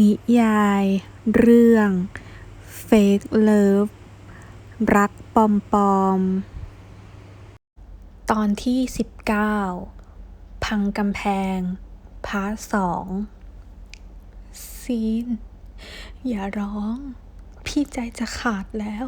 นิยาย เรื่อง Fake Love รักปลอมๆตอนที่ 19 พังกำแพง พาร์ทสองซีน อย่าร้อง พี่ใจจะขาดแล้ว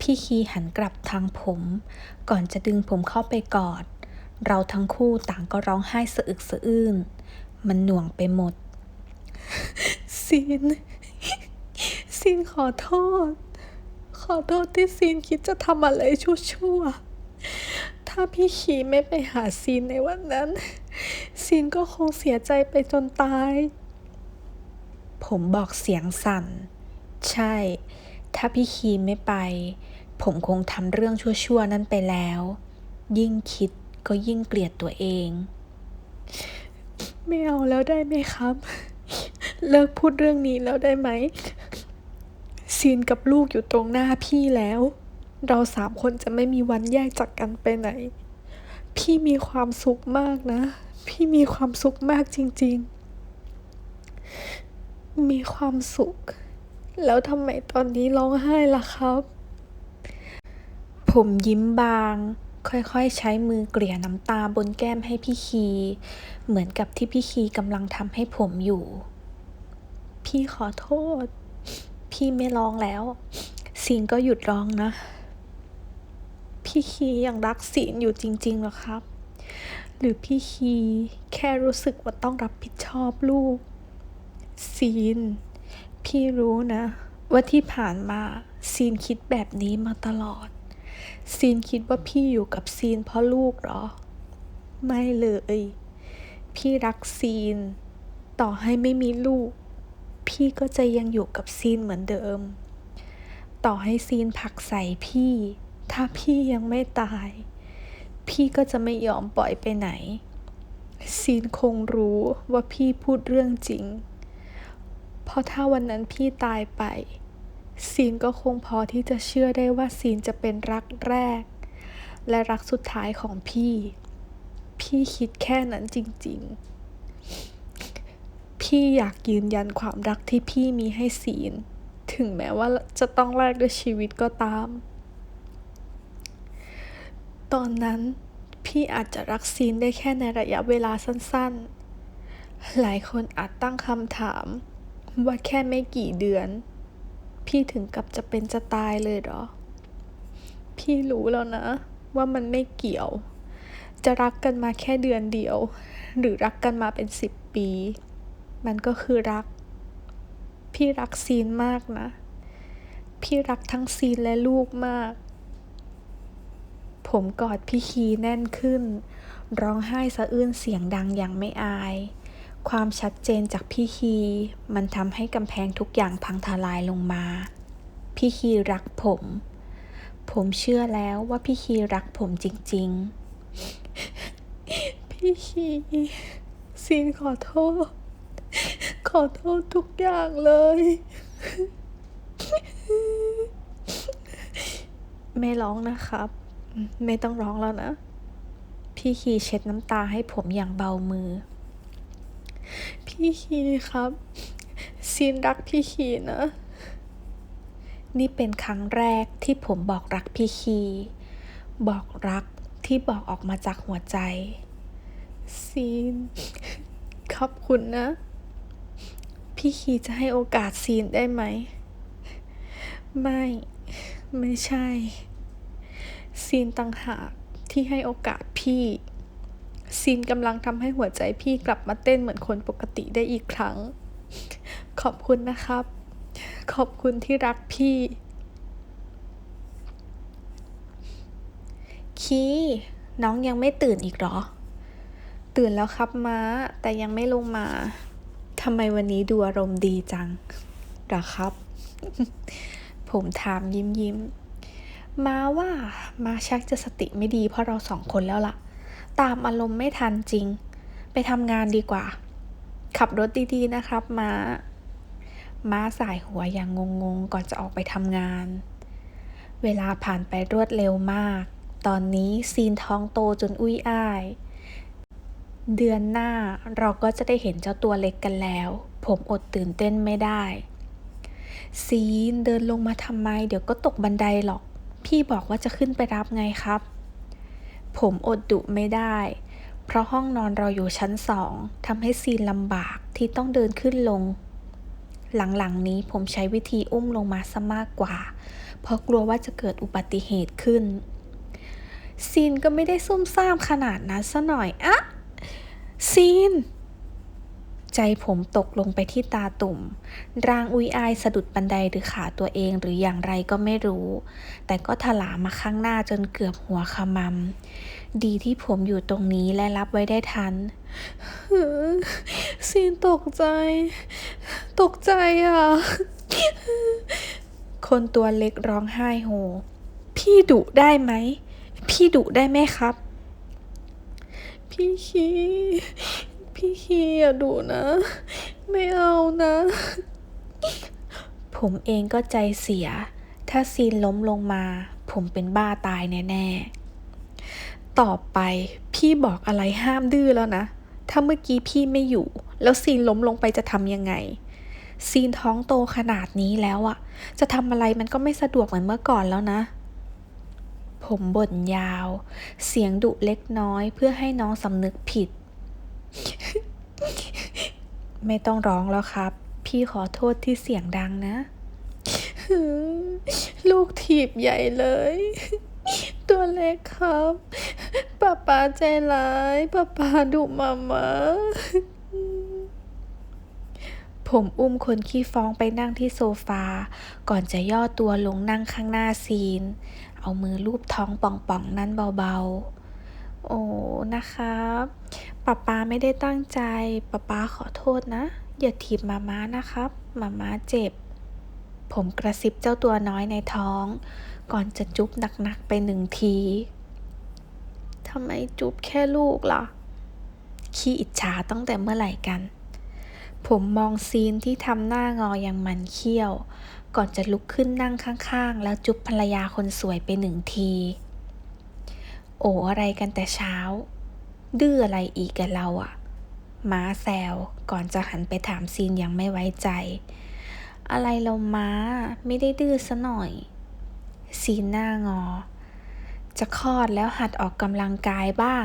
พี่คีหันกลับทางผม ก่อนจะดึงผมเข้าไปกอด เราทั้งคู่ต่างก็ร้องไห้สะอึกสะอื้น มันหน่วงไปหมด ซีน ซีนขอโทษ ขอโทษที่ซีนคิดจะทำอะไรชั่วๆ ถ้าพี่ขีไม่ไปหาซีนในวันนั้น ซีนก็คงเสียใจไปจนตาย ผมบอกเสียงสั่น ใช่ ถ้าพี่คีไม่ไป ผมคงทำเรื่องชั่วๆ นั้นไปแล้ว ยิ่งคิดก็ยิ่งเกลียดตัวเอง ไม่เอาแล้วได้ไหมครับ เลิกพูดเรื่องนี้แล้วได้ไหมซีนกับลูกอยู่ตรงหน้าพี่แล้ว เราสามคนจะไม่มีวันแยกจากกันไปไหน พี่มีความสุขมากนะ พี่มีความสุขมากจริง ๆ มีความสุข แล้วทำไมตอนนี้ร้องไห้ล่ะครับ ผมยิ้มบางค่อยๆ ใช้มือเกลี่ยน้ำตาบนแก้มให้พี่คี เหมือนกับที่พี่คีกำลังทำให้ผมอยู่ พี่ขอโทษ พี่ไม่ร้องแล้วซีนก็หยุดร้องนะ พี่คียังรักซีนอยู่จริงๆหรอครับ หรือพี่คีแค่รู้สึกว่าต้องรับผิดชอบลูกซีน พี่รู้นะ ว่าที่ผ่านมาซีนคิดแบบนี้มาตลอด ซีนคิดว่าพี่อยู่กับซีนเพราะลูกหรอ ไม่เลย พี่รักซีน ต่อให้ไม่มีลูก พี่ก็จะยังอยู่กับซีนเหมือนเดิม ต่อให้ซีนผลักใส่พี่ ถ้าพี่ยังไม่ตาย พี่ก็จะไม่ยอมปล่อยไปไหน ซีนคงรู้ว่าพี่พูดเรื่องจริง เพราะถ้าวันนั้นพี่ตายไป ซีนก็คงพอที่จะเชื่อได้ว่าซีนจะเป็นรักแรก และรักสุดท้ายของพี่ พี่คิดแค่นั้นจริง ๆ พี่อยากยืนยันความรักที่พี่มีให้ซีนถึงแม้ว่าจะต้องแลกด้วยชีวิตก็ตาม ตอนนั้นพี่อาจจะรักซีนได้แค่ในระยะเวลาสั้นๆ หลายคนอาจตั้งคำถาม ว่าแค่ไม่กี่เดือน พี่ถึงกับจะเป็นจะตายเลยเหรอ พี่รู้แล้วนะ ว่ามันไม่เกี่ยว จะรักกันมาแค่เดือนเดียว หรือรักกันมาเป็นสิบปี มันก็คือรัก พี่รักซีนมากนะ พี่รักทั้งซีนและลูกมาก ผมกอดพี่คีแน่นขึ้น ร้องไห้สะอื้นเสียงดังอย่างไม่อาย ความชัดเจนจากพี่คี มันทำให้กำแพงทุกอย่างพังทลายลงมา พี่คีรักผม ผมเชื่อแล้วว่าพี่คีรักผมจริง ๆ พี่คีซีนขอโทษ ขอโทษทุกอย่างเลย ไม่ร้องนะครับ ไม่ต้องร้องแล้วนะ พี่คีเช็ดน้ำตาให้ผมอย่างเบามือ พี่คีครับ ซีนรักพี่คีนะ นี่เป็นครั้งแรกที่ผมบอกรักพี่คี บอกรักที่บอกออกมาจากหัวใจ ซีนขอบคุณนะ พี่คีจะให้โอกาสซีนได้ไหม ไม่ ไม่ใช่ ซีนต่างหากที่ให้โอกาสพี่ ซีนกำลังทำให้หัวใจพี่กลับมาเต้นเหมือนคนปกติได้อีกครั้ง ขอบคุณนะครับ ขอบคุณที่รักพี่ คีน้องยังไม่ตื่นอีกเหรอ ตื่นแล้วครับม้า แต่ยังไม่ลงมา ทำไมวันนี้ดูอารมณ์ดีจังหรอครับ ผมถามยิ้มยิ้ม มาว่ามาชักจะสติไม่ดีเพราะเราสองคนแล้วล่ะ ตามอารมณ์ไม่ทันจริง ไปทำงานดีกว่า ขับรถดีๆนะครับม้าม้าสายหัวอย่างงงๆ ก่อนจะออกไปทำงาน เวลาผ่านไปรวดเร็วมาก ตอนนี้ซีนท้องโตจนอุ้ยอ้าย เดือนหน้าเราก็จะได้เห็นเจ้าตัวเล็กกันแล้ว ผมอดตื่นเต้นไม่ได้ ซีนเดินลงมาทำไม เดี๋ยวก็ตกบันไดหรอก พี่บอกว่าจะขึ้นไปรับไงครับ ผมอดดุไม่ได้ เพราะห้องนอนเราอยู่ชั้นสองทำให้ซีนลำบากที่ต้องเดินขึ้นลง หลังๆนี้ผมใช้วิธีอุ้มลงมาซะมากกว่า เพราะกลัวว่าจะเกิดอุบัติเหตุขึ้น ซีนก็ไม่ได้ซุ่มซ่ามขนาดนั้นซะหน่อยอะ ซีน ใจผมตกลงไปที่ตาตุ่มร่างอุยอายสะดุดบันไดหรือขาตัวเองหรืออย่างไรก็ไม่รู้ แต่ก็ถลามาข้างหน้าจนเกือบหัวขมำดีที่ผมอยู่ตรงนี้และรับไว้ได้ทันซีนตกใจ ตกใจอะ คนตัวเล็กร้องไห้โฮ พี่ดุได้ไหม พี่ดุได้ไหมครับ พี่คีพี่คีอย่าดุนะ ไม่เอานะ ผมเองก็ใจเสีย ถ้าซีนล้มลงมา ผมเป็นบ้าตายแน่ ๆ ต่อไปพี่บอกอะไรห้ามดื้อแล้วนะ ถ้าเมื่อกี้พี่ไม่อยู่ แล้วซีนล้มลงไปจะทำยังไง ซีนท้องโตขนาดนี้แล้วอะจะทำอะไรมันก็ไม่สะดวกเหมือนเมื่อก่อนแล้วนะ ผมบ่นยาว เสียงดุเล็กน้อยเพื่อให้น้องสำนึกผิด ไม่ต้องร้องแล้วครับ พี่ขอโทษที่เสียงดังนะ ลูกถีบใหญ่เลย ตัวเล็กครับป้าป้าใจร้ายป้าป้าดุมามาผมอุ้มคนขี้ฟ้องไปนั่งที่โซฟา ก่อนจะย่อตัวลงนั่งข้างหน้าซีน เอามือลูบท้องป่องๆ นั่นเบาๆ โอ้นะครับป้าป้าไม่ได้ตั้งใจป้าป้าขอโทษนะ อย่าถีบมาม้านะครับ มาม้าเจ็บ ผมกระซิบเจ้าตัวน้อยในท้อง ก่อนจะจุ๊บหนักๆ ไปหนึ่งทีทำไมจุ๊บแค่ลูกล่ะ ขี้อิจฉาตั้งแต่เมื่อไหร่กัน ผมมองซีนที่ทำหน้างออย่างมันเขี้ยว ก่อนจะลุกขึ้นนั่งข้างๆ แล้วจุ๊บภรรยาคนสวยไปหนึ่งที โอ้อะไรกันแต่เช้า ดื้ออะไรอีกกับเราอะม้าแซวก่อนจะหันไปถามซีนย่างไม่ไว้ใจ อะไรเราม้าไม่ได้ดื้อซะหน่อย ซีนหน้างอ จะคลอดแล้วหัดออกกำลังกายบ้าง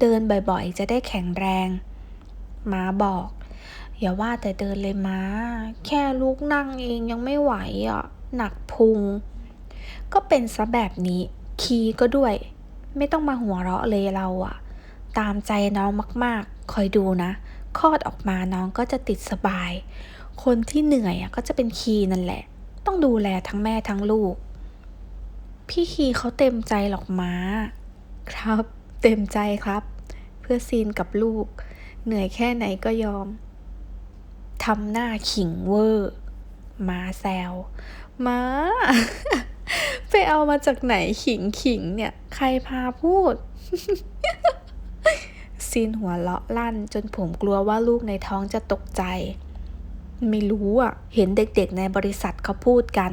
เดินบ่อยๆ จะได้แข็งแรง ม้าบอก อย่าว่าแต่เดินเลยมาแค่ลุกนั่งเองยังไม่ไหวอะ หนักพุง ก็เป็นซะแบบนี้ คีก็ด้วย ไม่ต้องมาหัวเราะเลยเราอะ ตามใจน้องมากๆ คอยดูนะ คลอดออกมาน้องก็จะติดสบาย คนที่เหนื่อยอะก็จะเป็นคีนั่นแหละ ต้องดูแลทั้งแม่ทั้งลูก พี่คีเขาเต็มใจหรอกมาครับ เต็มใจครับ เพื่อซีนกับลูก เหนื่อยแค่ไหนก็ยอม ทำหน้าขิงเวอร์มาแซวมาไปเอามาจากไหนขิงขิงเนี่ย ใครพาพูด ซีนหัวเลาะลั่น จนผมกลัวว่าลูกในท้องจะตกใจ ไม่รู้อะ เห็นเด็กๆในบริษัทเขาพูดกัน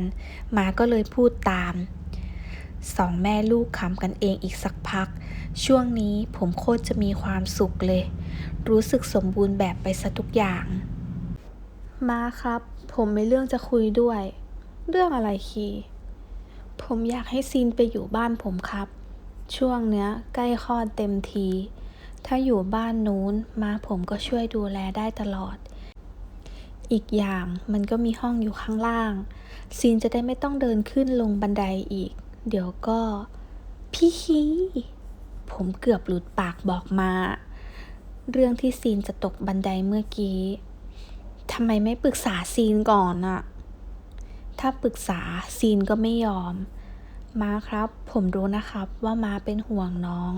มาก็เลยพูดตามสองแม่ลูกขำกันเองอีกสักพัก ช่วงนี้ผมโคตรจะมีความสุขเลย รู้สึกสมบูรณ์แบบไปซะทุกอย่าง มาครับ ผมมีเรื่องจะคุยด้วย เรื่องอะไรคีผมอยากให้ซีนไปอยู่บ้านผมครับ ช่วงเนี้ยใกล้คลอดเต็มที ถ้าอยู่บ้านนู้นมาผมก็ช่วยดูแลได้ตลอด อีกอย่างมันก็มีห้องอยู่ข้างล่าง ซีนจะได้ไม่ต้องเดินขึ้นลงบันไดอีก เดี๋ยวก็ พี่คีผมเกือบหลุดปากบอกมา เรื่องที่ซีนจะตกบันไดเมื่อกี้ ทำไมไม่ปรึกษาซีนก่อนอะถ้าปรึกษาซีนก็ไม่ยอม มาครับ ผมรู้นะครับว่ามาเป็นห่วงน้อง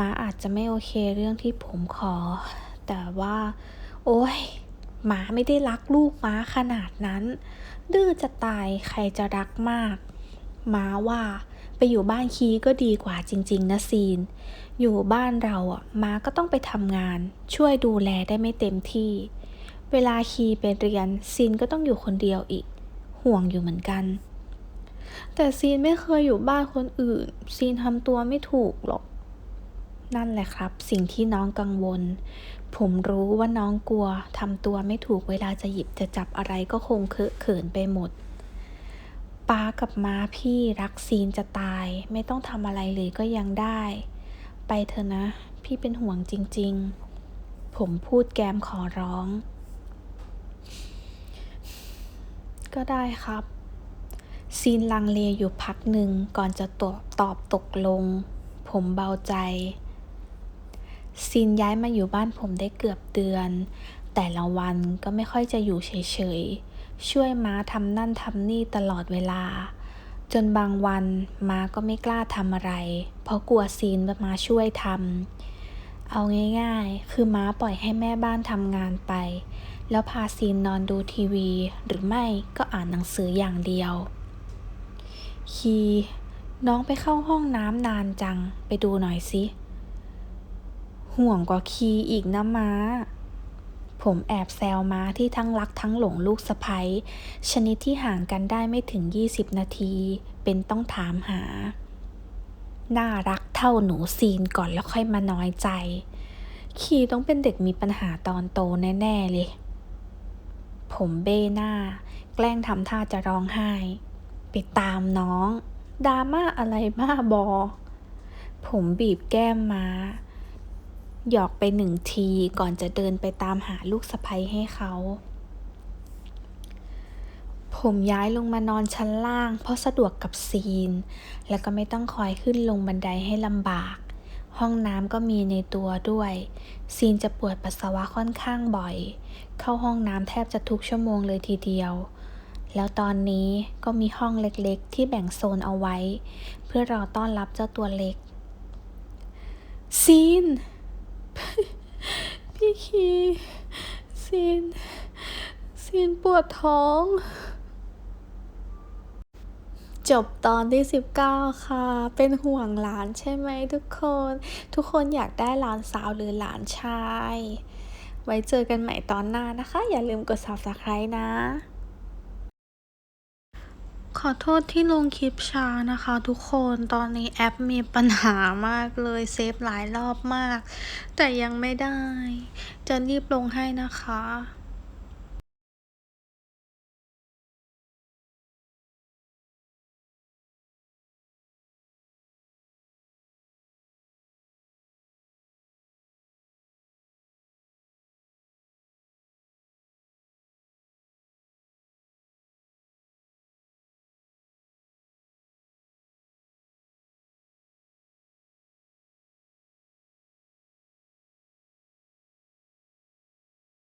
มาอาจจะไม่โอเคเรื่องที่ผมขอ แต่ว่า โอ้ยมาไม่ได้รักลูกม้าขนาดนั้น ดื้อจะตายใครจะรักมาก ม้าว่าไปอยู่บ้านคีก็ดีกว่าจริง ๆ นะซีน อยู่บ้านเราอะม้าก็ต้องไปทำงาน ช่วยดูแลได้ไม่เต็มที่ เวลาคีไปเรียนซีนก็ต้องอยู่คนเดียวอีก ห่วงอยู่เหมือนกัน แต่ซีนไม่เคยอยู่บ้านคนอื่น ซีนทำตัวไม่ถูกหรอก นั่นแหละครับ สิ่งที่น้องกังวล ผมรู้ว่าน้องกลัวทำตัวไม่ถูกเวลาจะหยิบจะจับอะไรก็คงเคอะเขินไปหมดป้ากับม้าพี่รักซีนจะตาย ไม่ต้องทำอะไรเลยก็ยังได้ ไปเถอะนะ พี่เป็นห่วงจริง ๆ ผมพูดแกมขอร้อง ก็ได้ครับ ซีนลังเลอยู่พักหนึ่งก่อนจะตอบตอบตกลง ผมเบาใจ ซีนย้ายมาอยู่บ้านผมได้เกือบเดือน แต่ละวันก็ไม่ค่อยจะอยู่เฉยๆ ช่วยม้าทำนั่นทำนี่ตลอดเวลา จนบางวันม้าก็ไม่กล้าทำอะไร เพราะกลัวซีนมาช่วยทำเอาง่ายๆ คือม้าปล่อยให้แม่บ้านทำงานไป แล้วพาซีนนอนดูทีวี หรือไม่ก็อ่านหนังสืออย่างเดียว คีน้องไปเข้าห้องน้ำนานจังไปดูหน่อยสิ ห่วงกว่าคีอีกนะม้า ผมแอบแซวม้าที่ทั้งรักทั้งหลงลูกสะใภ้ชนิดที่ห่างกันได้ไม่ถึง 20 นาที เป็นต้องถามหา น่ารักเท่าหนูซีนก่อนแล้วค่อยมาน้อยใจ คีต้องเป็นเด็กมีปัญหาตอนโตแน่ ๆ เลย ผมเบ้หน้า แกล้งทำท่าจะร้องไห้ ไปตามน้องดราม่าอะไรบ้าบอ ผมบีบแก้มมา หยอกไปหนึ่งทีก่อนจะเดินไปตามหาลูกสะใภ้ให้เขา ผมย้ายลงมานอนชั้นล่าง เพราะสะดวกกับซีน แล้วก็ไม่ต้องคอยขึ้นลงบันไดให้ลำบาก ห้องน้ำก็มีในตัวด้วย ซีนจะปวดปัสสาวะค่อนข้างบ่อย เข้าห้องน้ำแทบจะทุกชั่วโมงเลยทีเดียว แล้วตอนนี้ก็มีห้องเล็กๆ ที่แบ่งโซนเอาไว้ เพื่อรอต้อนรับเจ้าตัวเล็ก ซีน พี่คีซีน ซีนปวดท้อง จบตอนที่ 19 ค่ะ เป็นห่วงหลานใช่ไหมทุกคน ทุกคนอยากได้หลานสาวหรือหลานชาย ไว้เจอกันใหม่ตอนหน้านะคะ อย่าลืมกด subscribe นะ ขอโทษที่ลงคลิปช้านะคะทุกคน ตอนนี้แอปมีปัญหามากเลยเซฟหลายรอบมาก แต่ยังไม่ได้ จะรีบลงให้นะคะ